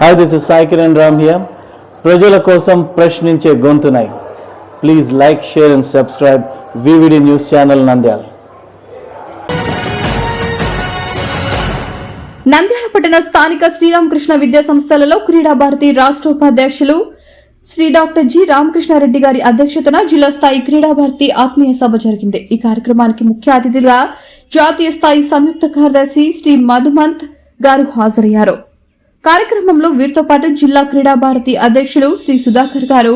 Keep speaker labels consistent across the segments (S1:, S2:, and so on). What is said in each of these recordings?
S1: Hi this is Sai Kiran Ram here ప్రజల కోసం ప్రశ్నించే గొంతునై. Please like share and subscribe VVD news channel Nandyal
S2: Nandyal పట్టణ స్థానిక శ్రీరామకృష్ణ విద్యా సంస్థలలో క్రీడా భారతి రాష్ట్ర ఉపాధ్యక్షులు శ్రీ డాక్టర్ జి రామకృష్ణారెడ్డి గారి అధ్యక్షతన జిల్లా స్థాయి క్రీడా భారతి ఆత్మీయ సభ జరిగింది. ఈ కార్యక్రమానికి ముఖ్య అతిథిగా జాతీయ స్థాయి సంయుక్త కార్యదర్శి శ్రీ మధుమంత్ గారు హాజరయ్యారు. కార్యక్రమంలో వీరితో పాటు జిల్లా క్రీడా భారతి అధ్యక్షులు శ్రీ సుధాకర్ గారు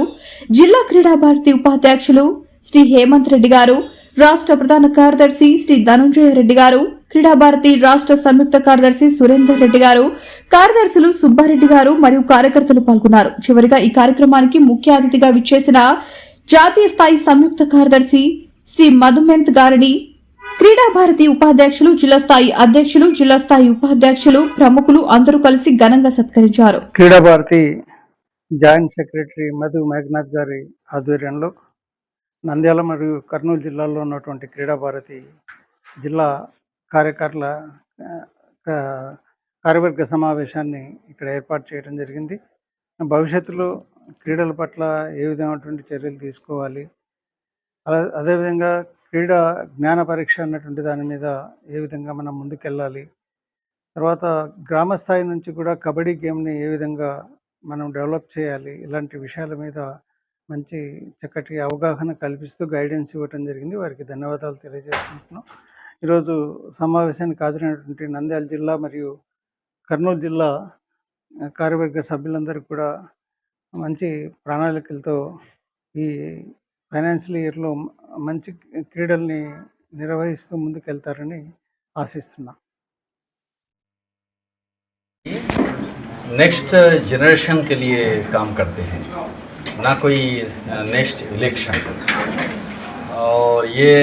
S2: జిల్లా క్రీడా భారతి ఉపాధ్యక్షులు శ్రీ హేమంత్ రెడ్డి గారు రాష్ట్ర ప్రధాన కార్యదర్శి శ్రీ ధనుంజయ రెడ్డి గారు క్రీడా భారతి రాష్ట్ర సంయుక్త కార్యదర్శి సురేందర్ రెడ్డి గారు కార్యదర్శులు సుబ్బారెడ్డి గారు మరియు కార్యకర్తలు పాల్గొన్నారు. చివరిగా ఈ కార్యక్రమానికి ముఖ్య అతిథిగా విచ్చేసిన జాతీయ స్థాయి సంయుక్త కార్యదర్శి శ్రీ మధుమెంత్ గారిని క్రీడా భారతి ఉపాధ్యక్షులు జిల్లా స్థాయి అధ్యక్షులు జిల్లా స్థాయి ఉపాధ్యక్షులు ప్రముఖులు అందరూ కలిసి ఘనంగా సత్కరించారు.
S3: క్రీడా భారతి జాయింట్ సెక్రటరీ మధు మేఘనాథ్ గారి ఆధ్వర్యంలో నంద్యాల మరియు కర్నూలు జిల్లాల్లో ఉన్నటువంటి క్రీడా భారతి జిల్లా కార్యకర్ల కా- కార్యవర్గ సమావేశాన్ని ఇక్కడ ఏర్పాటు చేయడం జరిగింది. భవిష్యత్తులో క్రీడల పట్ల ఏ విధమైనటువంటి చర్యలు తీసుకోవాలి? అలా అదేవిధంగా క్రీడా జ్ఞాన పరీక్ష అన్నటువంటి దాని మీద ఏ విధంగా మనం ముందుకెళ్ళాలి? తర్వాత గ్రామ స్థాయి నుంచి కూడా కబడ్డీ గేమ్ని ఏ విధంగా మనం డెవలప్ చేయాలి? ఇలాంటి విషయాల మీద మంచి చక్కటి అవగాహన కల్పిస్తూ గైడెన్స్ ఇవ్వటం జరిగింది. వారికి ధన్యవాదాలు తెలియజేసుకుంటున్నాం. ఈరోజు సమావేశానికి హాజరైనటువంటి నంద్యాల జిల్లా మరియు కర్నూలు జిల్లా కార్యవర్గ సభ్యులందరికీ కూడా మంచి ప్రణాళికలతో ఈ ఫైనాన్షియల్ ఇయర్లో మంచి క్రీడల్ని నిర్వహిస్తూ ముందుకెళ్తారని ఆశిస్తున్నాం
S4: नेक्स्ट जनरेशन के लिए काम करते हैं ना कोई नेक्स्ट इलेक्शन और ये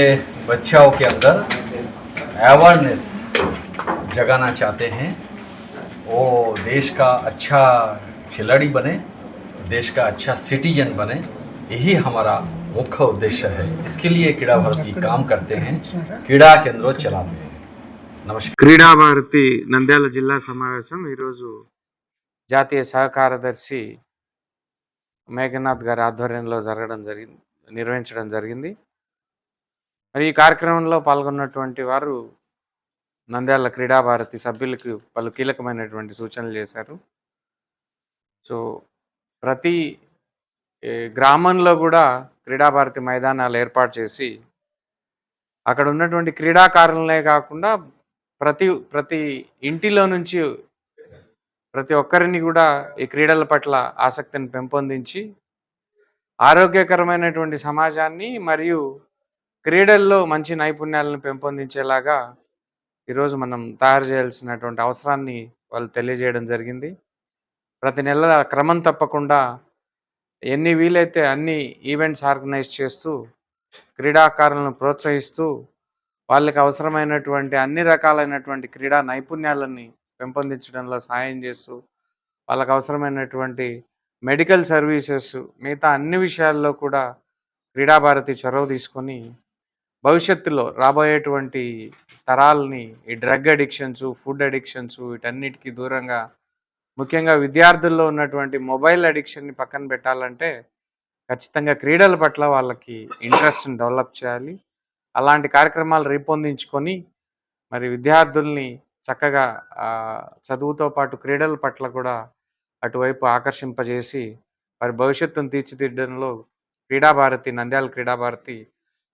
S4: बच्चों के अंदर अवेयरनेस जगाना चाहते हैं वो देश का अच्छा खिलाड़ी बने देश का अच्छा सिटीजन बने यही हमारा मुख्य उद्देश्य है इसके लिए क्रीड़ा भारती काम करते हैं क्रीड़ा केंद्रों चलाते हैं नमस्कार
S5: క్రీడా భారతి నంద్యాల జిల్లా సమావేశం ఈరోజు జాతీయ సహకార్యదర్శి మేఘనాథ్ గారి ఆధ్వర్యంలో జరగడం జరిగింది నిర్వహించడం జరిగింది మరి ఈ కార్యక్రమంలో పాల్గొన్నటువంటి వారు నంద్యాల క్రీడా భారతి సభ్యులకు పలు కీలకమైనటువంటి సూచనలు చేశారు సో ప్రతి ఏ, గ్రామంలో కూడా క్రీడా భారతి మైదానాలు ఏర్పాటు చేసి అక్కడ ఉన్నటువంటి క్రీడాకారులనే కాకుండా ప్రతి ప్రతి ఇంటిలో నుంచి ప్రతి ఒక్కరిని కూడా ఈ క్రీడల పట్ల ఆసక్తిని పెంపొందించి ఆరోగ్యకరమైనటువంటి సమాజాన్ని మరియు క్రీడల్లో మంచి నైపుణ్యాలను పెంపొందించేలాగా ఈరోజు మనం తయారు చేయాల్సినటువంటి అవసరాన్ని వాళ్ళు తెలియజేయడం జరిగింది. ప్రతి నెల క్రమం తప్పకుండా ఎన్ని వీలైతే అన్ని ఈవెంట్స్ ఆర్గనైజ్ చేస్తూ క్రీడాకారులను ప్రోత్సహిస్తూ వాళ్ళకి అవసరమైనటువంటి అన్ని రకాలైనటువంటి క్రీడా నైపుణ్యాలని పెంపొందించడంలో సహాయం చేస్తూ వాళ్ళకి అవసరమైనటువంటి మెడికల్ సర్వీసెస్ మిగతా అన్ని విషయాల్లో కూడా క్రీడా భారతి చొరవ తీసుకొని భవిష్యత్తులో రాబోయేటువంటి తరాలని ఈ డ్రగ్ అడిక్షన్స్ ఫుడ్ అడిక్షన్స్ వీటన్నిటికీ దూరంగా ముఖ్యంగా విద్యార్థుల్లో ఉన్నటువంటి మొబైల్ అడిక్షన్ని పక్కన పెట్టాలంటే ఖచ్చితంగా క్రీడల పట్ల వాళ్ళకి ఇంట్రెస్ట్ని డెవలప్ చేయాలి. అలాంటి కార్యక్రమాలు రూపొందించుకొని మరి విద్యార్థుల్ని చక్కగా చదువుతో పాటు క్రీడల పట్ల కూడా అటువైపు ఆకర్షింపజేసి వారి భవిష్యత్తును తీర్చిదిద్దడంలో క్రీడా భారతి నంద్యాల క్రీడా భారతి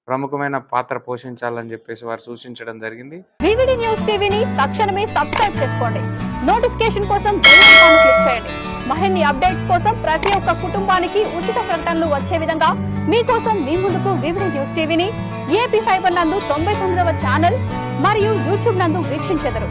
S5: ప్రముఖమైన పాత్ర పోషించాలని చెప్పేసి వారు సూచించడం జరిగింది.
S6: వివిడి న్యూస్ టీవీని తక్షణమే సబ్స్క్రైబ్ చేసుకోండి. నోటిఫికేషన్ కోసం బెల్ ఐకాన్ క్లిక్ చేయండి. మరిన్ని అప్డేట్స్ కోసం ప్రతి ఒక్క కుటుంబానికి ఉచిత ప్రకటనలు వచ్చే విధంగా మీకోసం మీ ముందుకు వివిడి న్యూస్ టీవీని ఏపీ ఫైబర్ నందు తొంభై తొమ్మిదవ ఛానల్ మరియు యూట్యూబ్ నందు వీక్షించెదరు.